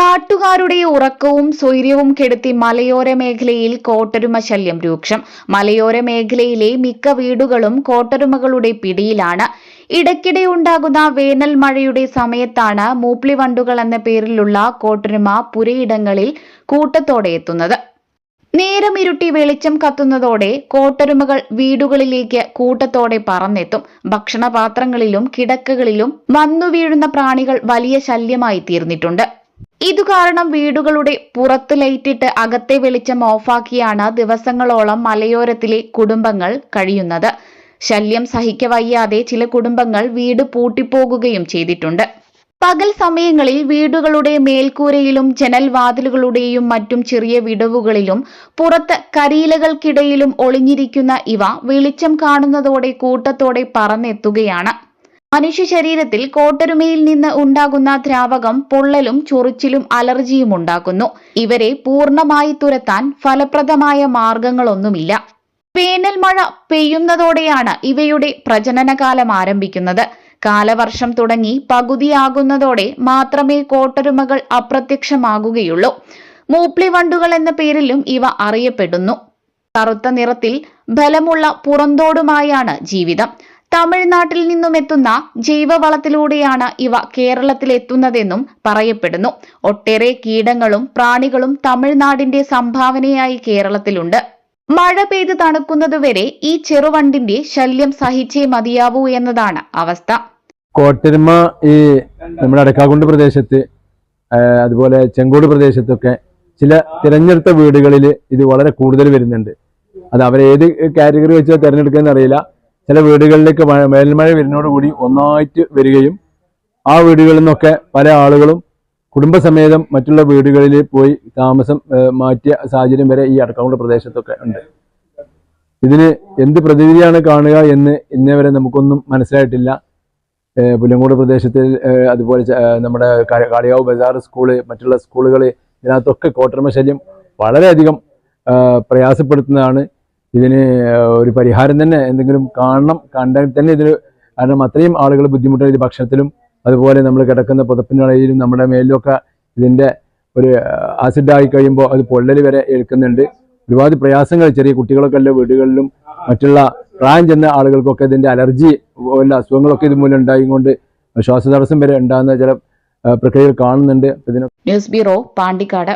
നാട്ടുകാരുടെ ഉറക്കവും സ്വൈര്യവും കെടുത്തി മലയോര മേഖലയിൽ കോട്ടരുമ ശല്യം രൂക്ഷം. മലയോര മേഖലയിലെ മിക്ക വീടുകളും കോട്ടരുമകളുടെ പിടിയിലാണ്. ഇടയ്ക്കിടെ ഉണ്ടാകുന്ന വേനൽ മഴയുടെ സമയത്താണ് മൂപ്ലിവണ്ടുകൾ എന്ന പേരിലുള്ള കോട്ടരുമ പുരയിടങ്ങളിൽ കൂട്ടത്തോടെ എത്തുന്നത്. നേരം ഇരുട്ടി വെളിച്ചം കത്തുന്നതോടെ കോട്ടരുമകൾ വീടുകളിലേക്ക് കൂട്ടത്തോടെ പറന്നെത്തും. ഭക്ഷണപാത്രങ്ങളിലും കിടക്കകളിലും വന്നു വീഴുന്ന പ്രാണികൾ വലിയ ശല്യമായി തീർന്നിട്ടുണ്ട്. ഇതു കാരണം വീടുകളുടെ പുറത്ത് ലൈറ്റിട്ട് അകത്തെ വെളിച്ചം ഓഫാക്കിയാണ് ദിവസങ്ങളോളം മലയോരത്തിലെ കുടുംബങ്ങൾ കഴിയുന്നത്. ശല്യം സഹിക്കവയ്യാതെ ചില കുടുംബങ്ങൾ വീട് പൂട്ടിപ്പോകുകയും ചെയ്തിട്ടുണ്ട്. പകൽ സമയങ്ങളിൽ വീടുകളുടെ മേൽക്കൂരയിലും ജനൽവാതിലുകളുടെയും മറ്റും ചെറിയ വിടവുകളിലും പുറത്ത് കരിയിലകൾക്കിടയിലും ഒളിഞ്ഞിരിക്കുന്ന ഇവ വെളിച്ചം കാണുന്നതോടെ കൂട്ടത്തോടെ പറന്നെത്തുകയാണ്. മനുഷ്യ ശരീരത്തിൽ കോട്ടരുമയിൽ നിന്ന് ഉണ്ടാകുന്ന ദ്രാവകം പൊള്ളലും ചൊറിച്ചിലും അലർജിയും ഉണ്ടാക്കുന്നു. ഇവരെ പൂർണമായി തുരത്താൻ ഫലപ്രദമായ മാർഗങ്ങളൊന്നുമില്ല. വേനൽ മഴ പെയ്യുന്നതോടെയാണ് ഇവയുടെ പ്രജനനകാലം ആരംഭിക്കുന്നത്. കാലവർഷം തുടങ്ങി പകുതിയാകുന്നതോടെ മാത്രമേ കോട്ടരുമകൾ അപ്രത്യക്ഷമാകുകയുള്ളൂ. മൂപ്ലിവണ്ടുകൾ എന്ന പേരിലും ഇവ അറിയപ്പെടുന്നു. കറുത്ത നിറത്തിൽ ബലമുള്ള പുറന്തോടുമായാണ് ജീവിതം. തമിഴ്നാട്ടിൽ നിന്നും എത്തുന്ന ജൈവവളത്തിലൂടെയാണ് ഇവ കേരളത്തിലെത്തുന്നതെന്നും പറയപ്പെടുന്നു. ഒട്ടേറെ കീടങ്ങളും പ്രാണികളും തമിഴ്നാടിന്റെ സംഭാവനയായി കേരളത്തിലുണ്ട്. മഴ പെയ്ത് തണുക്കുന്നതുവരെ ഈ ചെറുവണ്ടിന്റെ ശല്യം സഹിച്ചേ മതിയാവൂ എന്നതാണ് അവസ്ഥ. കോട്ടരുമ ഈ നമ്മുടെ അടക്കാകുണ്ട് പ്രദേശത്ത് അതുപോലെ ചെങ്കോട് പ്രദേശത്തൊക്കെ ചില തിരഞ്ഞെടുത്ത വീടുകളിൽ ഇത് വളരെ കൂടുതൽ വരുന്നുണ്ട്. അത് അവരേത് കാറ്റഗറി വെച്ചാൽ തിരഞ്ഞെടുക്കുക അറിയില്ല. ചില വീടുകളിലേക്ക് മേൽമഴ വരുന്നതോടുകൂടി ഒന്നായിട്ട് വരികയും ആ വീടുകളിൽ നിന്നൊക്കെ പല ആളുകളും കുടുംബസമേതം മറ്റുള്ള വീടുകളിൽ പോയി താമസം മാറ്റിയ സാഹചര്യം വരെ ഈ അടക്കാക്കുണ്ട് പ്രദേശത്തൊക്കെ ഉണ്ട്. ഇതിന് എന്ത് പ്രതിവിധിയാണ് കാണുക എന്ന് ഇന്നേ വരെ നമുക്കൊന്നും മനസ്സിലായിട്ടില്ല. പുല്ലങ്കോട് പ്രദേശത്തിൽ അതുപോലെ നമ്മുടെ കാളിയാവ് ബസാർ സ്കൂൾ മറ്റുള്ള സ്കൂളുകൾ ഇതിനകത്തൊക്കെ കോട്ടർമ ശല്യം വളരെയധികം പ്രയാസപ്പെടുത്തുന്നതാണ്. ഇതിന് ഒരു പരിഹാരം തന്നെ എന്തെങ്കിലും കാണണം കണ്ടാൽ തന്നെ ഇതിന് കാരണം അത്രയും ആളുകൾ ബുദ്ധിമുട്ടുന്ന ഇത് ഭക്ഷണത്തിലും അതുപോലെ നമ്മൾ കിടക്കുന്ന പുതപ്പിനിടയിലും നമ്മുടെ മേലിലൊക്കെ ഇതിന്റെ ഒരു ആസിഡായി കഴിയുമ്പോൾ അത് പൊള്ളൽ വരെ ഏൽക്കുന്നുണ്ട്. ഒരുപാട് പ്രയാസങ്ങൾ ചെറിയ കുട്ടികളൊക്കെ ഉള്ള വീടുകളിലും മറ്റുള്ള പ്രായം ചെന്ന ആളുകൾക്കൊക്കെ ഇതിന്റെ അലർജി പോലുള്ള അസുഖങ്ങളൊക്കെ ഇതുമൂലം ഉണ്ടായിക്കൊണ്ട് ശ്വാസതടസ്സം വരെ ഉണ്ടാകുന്ന ചില പ്രക്രിയകൾ കാണുന്നുണ്ട്. News bureau Pandikkad.